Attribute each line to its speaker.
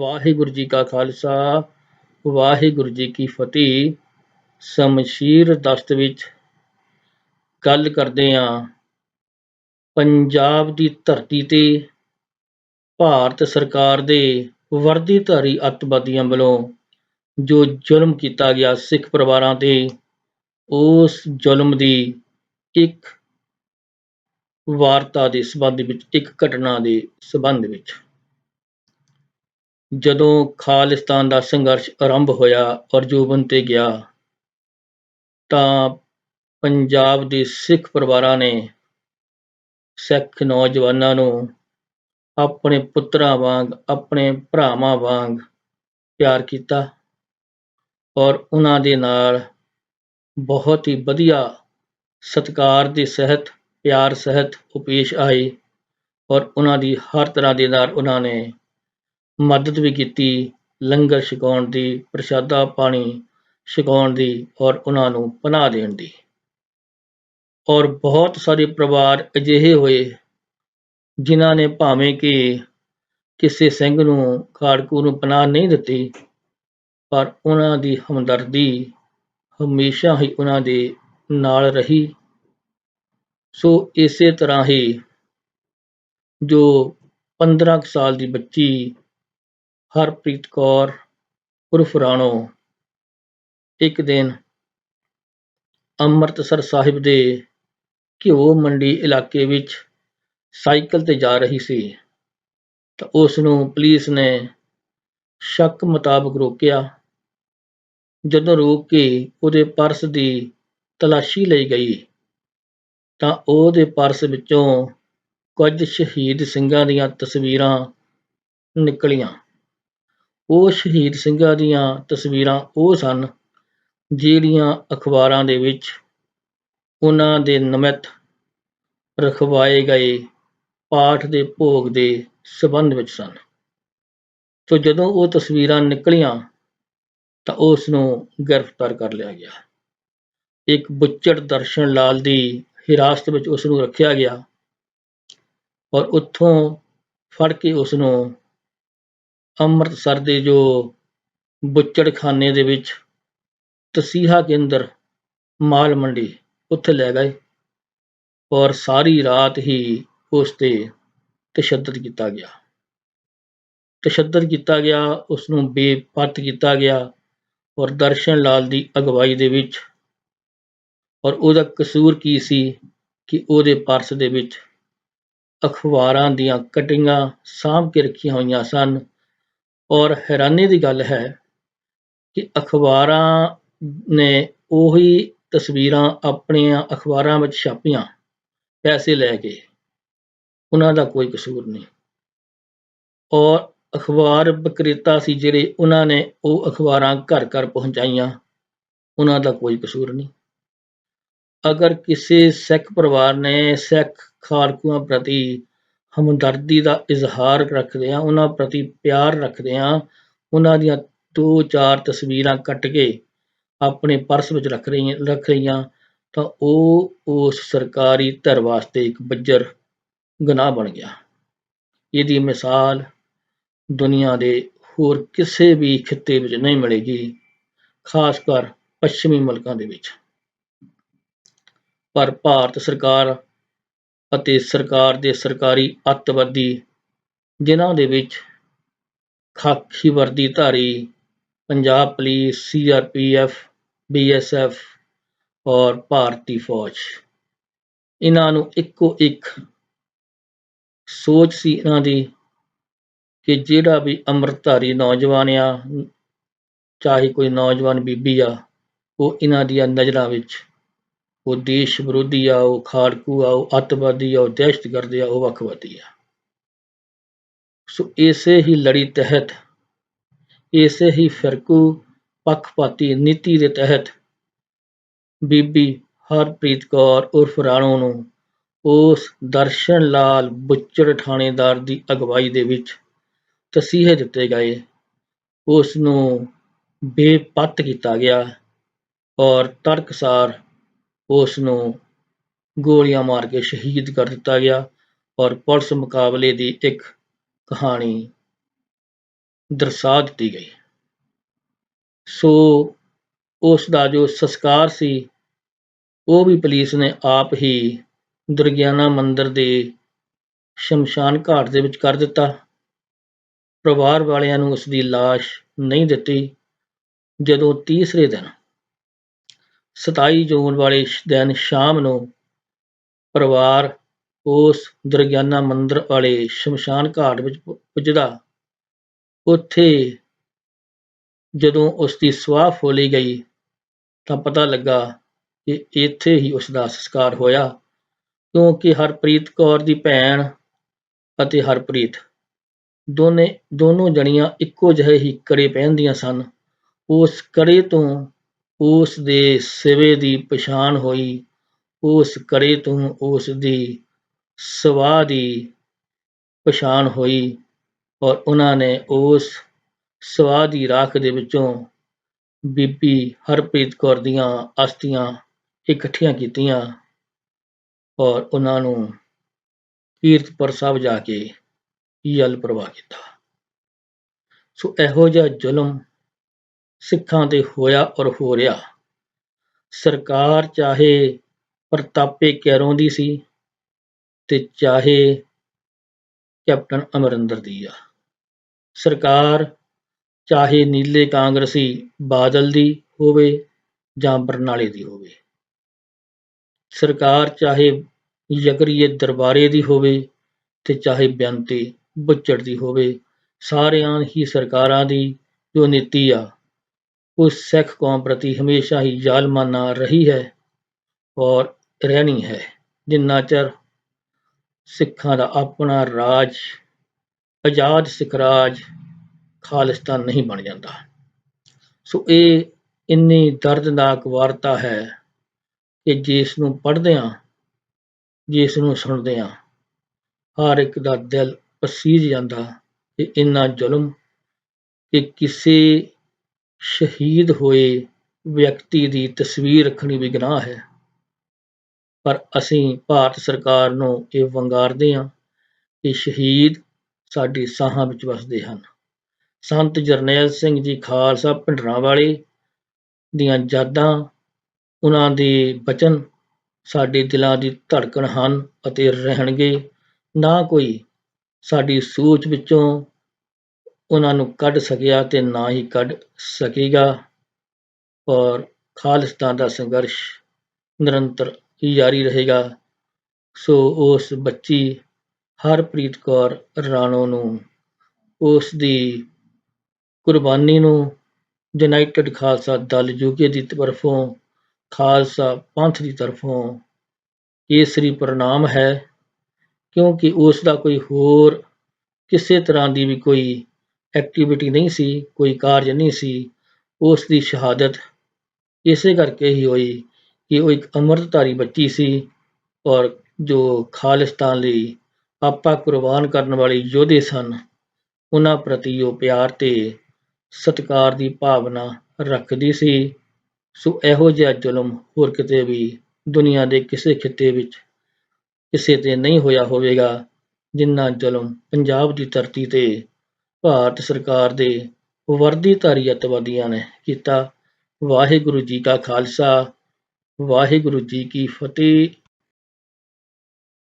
Speaker 1: ਵਾਹਿਗੁਰੂ ਜੀ ਕਾ ਖਾਲਸਾ, ਵਾਹਿਗੁਰੂ ਜੀ ਕੀ ਫਤਿਹ। ਸ਼ਮਸ਼ੀਰ ਦਸਤ ਵਿੱਚ ਗੱਲ ਕਰਦੇ ਹਾਂ। ਪੰਜਾਬ ਦੀ ਧਰਤੀ ਤੇ ਭਾਰਤ ਸਰਕਾਰ ਦੇ ਵਰਦੀਧਾਰੀ ਅੱਤਵਾਦੀਆਂ ਵੱਲੋਂ ਜੋ ਜ਼ੁਲਮ ਕੀਤਾ ਗਿਆ ਸਿੱਖ ਪਰਿਵਾਰਾਂ ਤੇ, ਉਸ ਜ਼ੁਲਮ ਦੀ ਇੱਕ ਵਾਰਤਾ ਦੇ ਸੰਬੰਧ ਵਿੱਚ, ਇੱਕ ਘਟਨਾ ਦੇ ਸੰਬੰਧ ਵਿੱਚ। ਜਦੋਂ ਖਾਲਿਸਤਾਨ ਦਾ ਸੰਘਰਸ਼ ਆਰੰਭ ਹੋਇਆ ਔਰ ਜੋਬਨ ਤੇ ਗਿਆ, ਤਾਂ ਪੰਜਾਬ ਦੇ ਸਿੱਖ ਪਰਿਵਾਰਾਂ ਨੇ ਸਿੱਖ ਨੌਜਵਾਨਾਂ ਨੂੰ ਆਪਣੇ ਪੁੱਤਰਾਂ ਵਾਂਗ, ਆਪਣੇ ਭਰਾਵਾਂ ਵਾਂਗ ਪਿਆਰ ਕੀਤਾ ਔਰ ਉਹਨਾਂ ਦੇ ਨਾਲ ਬਹੁਤ ਹੀ ਵਧੀਆ ਸਤਿਕਾਰ ਦੇ ਸਹਿਤ, ਪਿਆਰ ਸਹਿਤ ਉਹ ਪੇਸ਼ ਆਏ ਔਰ ਉਹਨਾਂ ਦੀ ਹਰ ਤਰ੍ਹਾਂ ਦੇ ਨਾਲ ਉਹਨਾਂ ਨੇ ਮਦਦ ਵੀ ਕੀਤੀ, ਲੰਗਰ ਛਕਾਉਣ ਦੀ, ਪ੍ਰਸ਼ਾਦਾ ਪਾਣੀ ਛਕਾਉਣ ਦੀ ਔਰ ਉਹਨਾਂ ਨੂੰ ਪਨਾਹ ਦੇਣ ਦੀ। ਔਰ ਬਹੁਤ ਸਾਰੇ ਪਰਿਵਾਰ ਅਜਿਹੇ ਹੋਏ ਜਿਨ੍ਹਾਂ ਨੇ ਭਾਵੇਂ ਕਿ ਕਿਸੇ ਸਿੰਘ ਨੂੰ, ਖਾੜਕੂ ਨੂੰ ਪਨਾਹ ਨਹੀਂ ਦਿੱਤੀ, ਪਰ ਉਹਨਾਂ ਦੀ ਹਮਦਰਦੀ ਹਮੇਸ਼ਾ ਹੀ ਉਹਨਾਂ ਦੇ ਨਾਲ ਰਹੀ। ਸੋ ਇਸੇ ਤਰ੍ਹਾਂ ਹੀ ਜੋ 15 ਸਾਲ ਦੀ ਬੱਚੀ ਹਰਪ੍ਰੀਤ ਕੌਰ ਉਰਫ ਰਾਣੋ ਇੱਕ ਦਿਨ ਅੰਮ੍ਰਿਤਸਰ ਸਾਹਿਬ ਦੇ ਘਿਓ ਮੰਡੀ ਇਲਾਕੇ ਵਿੱਚ ਸਾਈਕਲ ਤੇ ਜਾ ਰਹੀ ਸੀ। ਤਾਂ ਉਸ ਨੂੰ ਪੁਲਿਸ ਨੇ ਸ਼ੱਕ ਮੁਤਾਬਕ ਰੋਕਿਆ। ਜਦੋਂ ਰੋਕ ਕੇ ਉਹਦੇ ਪਰਸ ਦੀ ਤਲਾਸ਼ੀ ਲਈ ਗਈ, ਤਾਂ ਉਹਦੇ ਪਰਸ ਵਿੱਚੋਂ ਕੁਝ ਸ਼ਹੀਦ ਸਿੰਘਾਂ ਦੀਆਂ ਤਸਵੀਰਾਂ ਨਿਕਲੀਆਂ। ਉਹ ਸ਼ਹੀਦ ਸਿੰਘਾਂ ਦੀਆਂ ਤਸਵੀਰਾਂ ਉਹ ਸਨ ਜਿਹੜੀਆਂ ਅਖਬਾਰਾਂ ਦੇ ਵਿੱਚ ਉਹਨਾਂ ਦੇ ਨਮਿਤ ਰਖਵਾਏ ਗਏ ਪਾਠ ਦੇ ਭੋਗ ਦੇ ਸਬੰਧ ਵਿੱਚ ਸਨ। ਸੋ ਜਦੋਂ ਉਹ ਤਸਵੀਰਾਂ ਨਿਕਲੀਆਂ ਤਾਂ ਉਸ ਨੂੰ ਗ੍ਰਿਫਤਾਰ ਕਰ ਲਿਆ ਗਿਆ। ਇੱਕ ਬੁੱਚੜ ਦਰਸ਼ਨ ਲਾਲ ਦੀ ਹਿਰਾਸਤ ਵਿੱਚ ਉਸ ਨੂੰ ਰੱਖਿਆ ਗਿਆ ਔਰ ਉੱਥੋਂ ਫੜ ਕੇ ਉਸ ਨੂੰ ਅੰਮ੍ਰਿਤਸਰ ਦੇ ਜੋ ਬੁੱਚੜਖਾਨੇ ਦੇ ਵਿੱਚ ਤਸੀਹਾ ਕੇਂਦਰ ਮਾਲ ਮੰਡੀ ਉੱਥੇ ਲੈ ਗਏ ਔਰ ਸਾਰੀ ਰਾਤ ਹੀ ਉਸ ਤੇ ਤਸ਼ੱਦਦ ਕੀਤਾ ਗਿਆ। ਤਸ਼ੱਦਦ ਕੀਤਾ ਗਿਆ ਉਸ ਨੂੰ ਬੇਪਤ ਕੀਤਾ ਗਿਆ ਔਰ ਦਰਸ਼ਨ ਲਾਲ ਦੀ ਅਗਵਾਈ ਦੇ ਵਿੱਚ ਔਰ ਉਹਦਾ ਕਸੂਰ ਕੀ ਸੀ ਕਿ ਉਹਦੇ ਪਰਸ ਦੇ ਵਿੱਚ ਅਖਬਾਰਾਂ ਦੀਆਂ ਕਟਿੰਗਾਂ ਸਾਂਭ ਕੇ ਰੱਖੀਆਂ ਹੋਈਆਂ ਸਨ ਔਰ ਹੈਰਾਨੀ ਦੀ ਗੱਲ ਹੈ ਕਿ ਅਖਬਾਰਾਂ ਨੇ ਉਹੀ ਤਸਵੀਰਾਂ ਆਪਣੀਆਂ ਅਖਬਾਰਾਂ ਵਿੱਚ ਛਾਪੀਆਂ, ਪੈਸੇ ਲੈ ਕੇ। ਉਹਨਾਂ ਦਾ ਕੋਈ ਕਸੂਰ ਨਹੀਂ। ਔਰ ਅਖਬਾਰ ਵਿਕਰੇਤਾ ਸੀ ਜਿਹੜੇ ਉਹਨਾਂ ਨੇ ਉਹ ਅਖਬਾਰਾਂ ਘਰ ਘਰ ਪਹੁੰਚਾਈਆਂ, ਉਹਨਾਂ ਦਾ ਕੋਈ ਕਸੂਰ ਨਹੀਂ। ਅਗਰ ਕਿਸੇ ਸਿੱਖ ਪਰਿਵਾਰ ਨੇ ਸਿੱਖ ਖਾਲਕੂਆਂ ਪ੍ਰਤੀ ਹਮਦਰਦੀ ਦਾ ਇਜ਼ਹਾਰ ਰੱਖਦੇ ਆ ਉਹਨਾਂ ਪ੍ਰਤੀ ਪਿਆਰ ਰੱਖਦੇ ਆ ਉਹਨਾਂ ਦੀਆਂ ਦੋ ਚਾਰ ਤਸਵੀਰਾਂ ਕੱਟ ਕੇ ਆਪਣੇ ਪਰਸ ਵਿੱਚ ਰੱਖ ਰਹੀਆਂ ਰੱਖ ਰਹੀਆਂ ਤਾਂ ਉਹ ਉਸ ਸਰਕਾਰੀ ਧਰ ਵਾਸਤੇ ਇੱਕ ਬੱਜਰ ਗੁਨਾਹ ਬਣ ਗਿਆ। ਇਹਦੀ ਮਿਸਾਲ ਦੁਨੀਆ ਦੇ ਹੋਰ ਕਿਸੇ ਵੀ ਖਿੱਤੇ ਵਿੱਚ ਨਹੀਂ ਮਿਲੇਗੀ, ਖਾਸ ਕਰ ਪੱਛਮੀ ਮੁਲਕਾਂ ਦੇ ਵਿੱਚ। ਪਰ ਭਾਰਤ ਸਰਕਾਰ ਅਤੇ ਸਰਕਾਰ ਦੇ ਸਰਕਾਰੀ ਅੱਤਵਾਦੀ, ਜਿਨ੍ਹਾਂ ਦੇ ਵਿੱਚ ਖਾਕੀ ਵਰਦੀਧਾਰੀ ਪੰਜਾਬ ਪੁਲਿਸ ਸੀਆਰਪੀਐਫ ਬੀਐਸਐਫ ਔਰ ਭਾਰਤੀ ਫੌਜ। ਇਹਨਾਂ ਨੂੰ ਇੱਕੋ ਇੱਕ ਸੋਚ ਸੀ ਇਹਨਾਂ ਦੀ ਕਿ ਜਿਹੜਾ ਵੀ ਅੰਮ੍ਰਿਤਧਾਰੀ ਨੌਜਵਾਨ ਆ, ਚਾਹੇ ਕੋਈ ਨੌਜਵਾਨ ਬੀਬੀ ਆ, ਉਹ ਇਹਨਾਂ ਦੀਆਂ ਨਜ਼ਰਾਂ ਵਿੱਚ ਉਹ ਦੇਸ਼ ਵਿਰੋਧੀ ਆ, ਉਹ ਖਾੜਕੂ ਆ, ਉਹ ਅੱਤਵਾਦੀ ਆ, ਉਹ ਦਹਿਸ਼ਤਗਰਦ ਆ, ਉਹ ਵੱਖਵਾਦੀ ਆ। ਸੋ ਇਸੇ ਹੀ ਲੜੀ ਤਹਿਤ, ਇਸੇ ਹੀ ਫਿਰਕੂ ਪੱਖਪਾਤੀ ਨੀਤੀ ਦੇ ਤਹਿਤ ਬੀਬੀ ਹਰਪ੍ਰੀਤ ਕੌਰ ਉਰਫ ਰਾਣੋ ਨੂੰ ਉਸ ਦਰਸ਼ਨ ਲਾਲ ਬੁੱਚੜ ਥਾਣੇਦਾਰ ਦੀ ਅਗਵਾਈ ਦੇ ਵਿੱਚ ਤਸੀਹੇ ਦਿੱਤੇ ਗਏ। ਉਸ ਨੂੰ ਬੇਪਤ ਕੀਤਾ ਗਿਆ ਔਰ ਤੜਕਸਾਰ ਉਸ ਨੂੰ ਗੋਲੀਆਂ ਮਾਰ ਕੇ ਸ਼ਹੀਦ ਕਰ ਦਿੱਤਾ ਗਿਆ ਔਰ ਪੁਲਿਸ ਮੁਕਾਬਲੇ ਦੀ ਇੱਕ ਕਹਾਣੀ ਦਰਸਾ ਦਿੱਤੀ ਗਈ। ਸੋ ਉਸ ਦਾ ਜੋ ਸੰਸਕਾਰ ਸੀ, ਉਹ ਵੀ ਪੁਲਿਸ ਨੇ ਆਪ ਹੀ ਦੁਰਗਿਆਨਾ ਮੰਦਿਰ ਦੇ ਸ਼ਮਸ਼ਾਨ ਘਾਟ ਦੇ ਵਿੱਚ ਕਰ ਦਿੱਤਾ। ਪਰਿਵਾਰ ਵਾਲਿਆਂ ਨੂੰ ਉਸ ਦੀ ਲਾਸ਼ ਨਹੀਂ ਦਿੱਤੀ। ਜਦੋਂ ਤੀਸਰੇ ਦਿਨ 27 ਜੂਨ ਵਾਲੇ ਦਿਨ ਸ਼ਾਮ ਨੂੰ ਪਰਿਵਾਰ ਉਸ ਦਰਗਿਆਨਾ ਮੰਦਿਰ ਵਾਲੇ ਸ਼ਮਸ਼ਾਨ ਘਾਟ ਵਿੱਚ ਪੁੱਜਦਾ। ਉੱਥੇ ਜਦੋਂ ਉਸ ਦੀ ਸਵਾਹ ਫੋਲੀ ਗਈ ਤਾਂ ਪਤਾ ਲੱਗਾ ਕਿ ਇੱਥੇ ਹੀ ਉਸ ਦਾ ਸੰਸਕਾਰ ਹੋਇਆ, ਕਿਉਂਕਿ ਹਰਪ੍ਰੀਤ ਕੌਰ ਦੀ ਭੈਣ ਅਤੇ ਹਰਪ੍ਰੀਤ ਦੋਨੇ, ਦੋਨੋਂ ਜਣੀਆਂ ਇੱਕੋ ਜਿਹੇ ਹੀ ਕੜੇ ਪਹਿਨਦੀਆਂ ਸਨ। ਉਸ ਕੜੇ ਤੋਂ ਉਸ ਦੇ ਸਿਵੇ ਦੀ ਪਛਾਣ ਹੋਈ, ਉਸ ਕੜੇ ਤੋਂ ਉਸ ਦੀ ਸਵਾਹ ਦੀ ਪਛਾਣ ਹੋਈ ਔਰ ਉਹਨਾਂ ਨੇ ਉਸ ਸਵਾਹ ਦੀ ਰਾਖ ਦੇ ਵਿੱਚੋਂ ਬੀਬੀ ਹਰਪ੍ਰੀਤ ਕੌਰ ਦੀਆਂ ਅਸਥੀਆਂ ਇਕੱਠੀਆਂ ਕੀਤੀਆਂ ਔਰ ਉਹਨਾਂ ਨੂੰ ਕੀਰਤਪੁਰ ਸਾਹਿਬ ਜਾ ਕੇ ਜਲ ਪ੍ਰਵਾਹ ਕੀਤਾ। ਸੋ ਇਹੋ ਜਿਹਾ ਜ਼ੁਲਮ ਸਿੱਖਾਂ ਤੇ ਹੋਇਆ ਔਰ ਹੋ ਰਿਹਾ। ਸਰਕਾਰ ਚਾਹੇ ਪ੍ਰਤਾਪੇ ਕੈਰੋਂ ਦੀ ਸੀ ਤੇ ਚਾਹੇ ਕੈਪਟਨ ਅਮਰਿੰਦਰ ਦੀ ਆ। ਸਰਕਾਰ ਚਾਹੇ ਨੀਲੇ ਕਾਂਗਰਸੀ ਬਾਦਲ ਦੀ ਹੋਵੇ ਜਾਂ ਬਰਨਾਲੇ ਦੀ ਹੋਵੇ। ਸਰਕਾਰ ਚਾਹੇ ਯਕਰੀਏ ਦਰਬਾਰੇ ਦੀ ਹੋਵੇ ਤੇ ਚਾਹੇ ਬੇਅੰਤੀ ਬੁੱਚੜ ਦੀ ਹੋਵੇ, ਸਾਰਿਆਂ ਹੀ ਸਰਕਾਰਾਂ ਦੀ ਜੋ ਨੀਤੀ ਆ ਉਹ ਸਿੱਖ ਕੌਮ ਪ੍ਰਤੀ ਹਮੇਸ਼ਾ ਹੀ ਜ਼ਾਲਮਾਨਾ ਰਹੀ ਹੈ ਔਰ ਰਹਿਣੀ ਹੈ ਜਿੰਨਾ ਚਿਰ ਸਿੱਖਾਂ ਦਾ ਆਪਣਾ ਰਾਜ ਆਜ਼ਾਦ ਸਿੱਖ ਰਾਜ ਖਾਲਿਸਤਾਨ ਨਹੀਂ ਬਣ ਜਾਂਦਾ ਸੋ ਇਹ ਇੰਨੀ ਦਰਦਨਾਕ ਵਾਰਤਾ ਹੈ ਕਿ ਜਿਸ ਨੂੰ ਪੜ੍ਹਦਿਆਂ ਜਿਸ ਨੂੰ ਸੁਣਦਿਆਂ ਹਰ ਇੱਕ ਦਾ ਦਿਲ ਪਸੀਜ ਜਾਂਦਾ ਕਿ ਇੰਨਾ ਜ਼ੁਲਮ ਕਿ ਕਿਸੇ ਸ਼ਹੀਦ ਹੋਏ ਵਿਅਕਤੀ ਦੀ ਤਸਵੀਰ ਰੱਖਣੀ ਵੀ ਗੁਨਾਹ ਹੈ। ਪਰ ਅਸੀਂ ਭਾਰਤ ਸਰਕਾਰ ਨੂੰ ਇਹ ਵੰਗਾਰਦੇ ਹਾਂ ਕਿ ਸ਼ਹੀਦ ਸਾਡੀ ਸਾਹਾਂ ਵਿੱਚ ਵਸਦੇ ਹਨ। ਸੰਤ ਜਰਨੈਲ ਸਿੰਘ ਜੀ ਖਾਲਸਾ ਭਿੰਡਰਾਂ ਵਾਲੇ ਦੀਆਂ ਯਾਦਾਂ, ਉਹਨਾਂ ਦੇ ਬਚਨ ਸਾਡੇ ਦਿਲਾਂ ਦੀ ਧੜਕਣ ਹਨ ਅਤੇ ਰਹਿਣਗੇ। ਨਾ ਕੋਈ ਸਾਡੀ ਸੋਚ ਵਿੱਚੋਂ ਉਹਨਾਂ ਨੂੰ ਕੱਢ ਸਕਿਆ ਤੇ ਨਾ ਹੀ ਕੱਢ ਸਕੇਗਾ। ਔਰ ਖਾਲਿਸਤਾਨ ਦਾ ਸੰਘਰਸ਼ ਨਿਰੰਤਰ ਜਾਰੀ ਰਹੇਗਾ। ਸੋ ਉਸ ਬੱਚੀ ਹਰਪ੍ਰੀਤ ਕੌਰ ਰਾਣੋ ਨੂੰ, ਉਸ ਦੀ ਕੁਰਬਾਨੀ ਨੂੰ ਯੂਨਾਈਟਿਡ ਖਾਲਸਾ ਦਲ ਯੂਕੇ ਦੀ ਤਰਫੋਂ, ਖਾਲਸਾ ਪੰਥ ਦੀ ਤਰਫੋਂ ਕੇਸਰੀ ਪ੍ਰਣਾਮ ਹੈ। ਕਿਉਂਕਿ ਉਸ ਦਾ ਕੋਈ ਹੋਰ ਕਿਸੇ ਤਰ੍ਹਾਂ ਦੀ ਵੀ ਕੋਈ ਐਕਟੀਵਿਟੀ ਨਹੀਂ ਸੀ, ਕੋਈ ਕਾਰਜ ਨਹੀਂ ਸੀ ਉਸ ਦੀ ਸ਼ਹਾਦਤ ਇਸੇ ਕਰਕੇ ਹੀ ਹੋਈ ਕਿ ਉਹ ਇੱਕ ਅੰਮ੍ਰਿਤਧਾਰੀ ਬੱਚੀ ਸੀ ਔਰ ਜੋ ਖਾਲਿਸਤਾਨ ਲਈ ਆਪਾ ਕੁਰਬਾਨ ਕਰਨ ਵਾਲੇ ਯੋਧੇ ਸਨ, ਉਹਨਾਂ ਪ੍ਰਤੀ ਉਹ ਪਿਆਰ ਤੇ ਸਤਿਕਾਰ ਦੀ ਭਾਵਨਾ ਰੱਖਦੀ ਸੀ। ਸੋ ਇਹੋ ਜਿਹਾ ਜ਼ੁਲਮ ਹੋਰ ਕਿਤੇ ਵੀ ਦੁਨੀਆ ਦੇ ਕਿਸੇ ਖਿੱਤੇ ਵਿੱਚ ਕਿਸੇ ਤੇ ਨਹੀਂ ਹੋਇਆ ਹੋਵੇਗਾ, ਜਿੰਨਾ ਜ਼ੁਲਮ ਪੰਜਾਬ ਦੀ ਧਰਤੀ ਤੇ ਭਾਰਤ ਸਰਕਾਰ ਦੇ ਵਰਦੀਧਾਰੀ ਅੱਤਵਾਦੀਆਂ ਨੇ ਕੀਤਾ ਵਾਹਿਗੁਰੂ ਜੀ ਕਾ ਖਾਲਸਾ, ਵਾਹਿਗੁਰੂ ਜੀ ਕੀ ਫਤਿਹ।